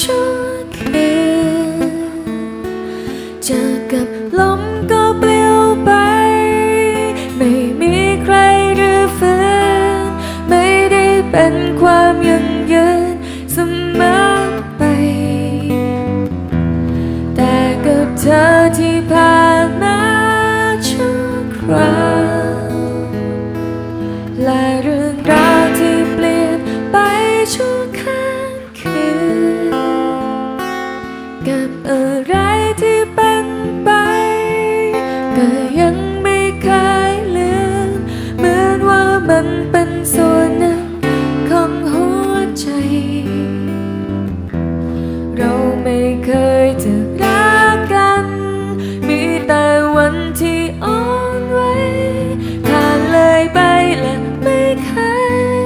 ชั่วคืนจอกับลมก็ปลิวไป ไม่มีใครรือฟื้นไม่ได้เป็นความยังยืนเสมอไป แต่กับเธอที่ผ่า็ยังไม่เคยลืมเหมือนว่ามันเป็นส่วนหนึ่งของหัวใจ เราไม่เคยจะรักกัน มีแต่วันที่อ่อนไหวผ่านเลยไปและไม่เค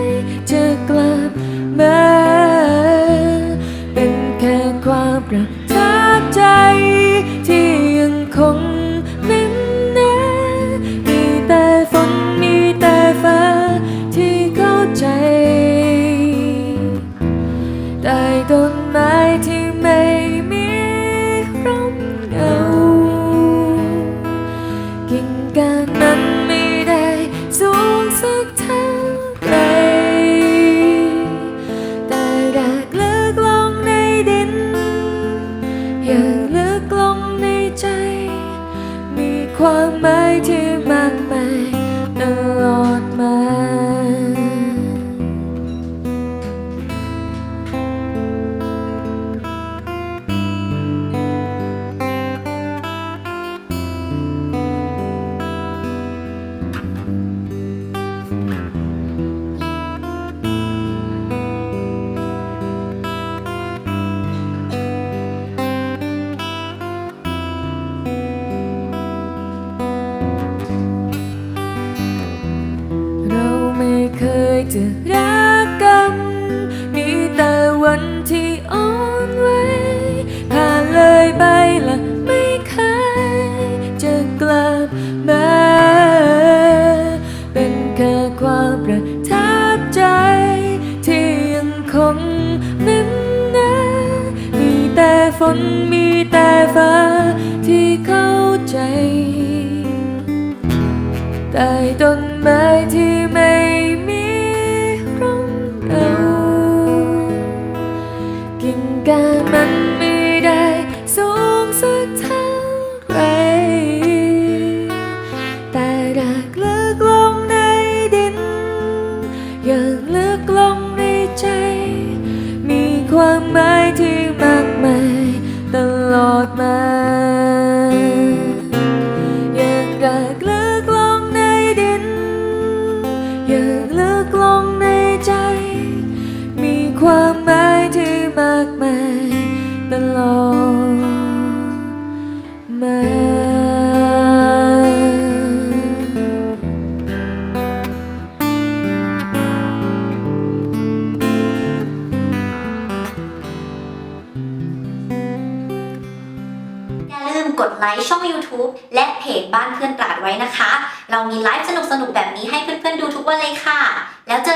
ยจะกลับมา เป็นแค่ความประทับใจที่ยังคง ความหมายที่มากมาย จะรักกัน มีแต่วันที่อ่อนไหวผ่านเลยไปละไม่เคยจะกลับมา เป็นแค่ความประทับใจ ที่ยังคงนั้นนะมีแต่ฝนมี ความหมายที่มากมายตลอดมา กดไลค์ช่อง YouTube และเพจบ้านเพื่อนตราดไว้นะคะ เรามีไลฟ์สนุกๆ แบบนี้ให้เพื่อนๆดูทุกวันเลยค่ะ แล้วเจอกันนะคะ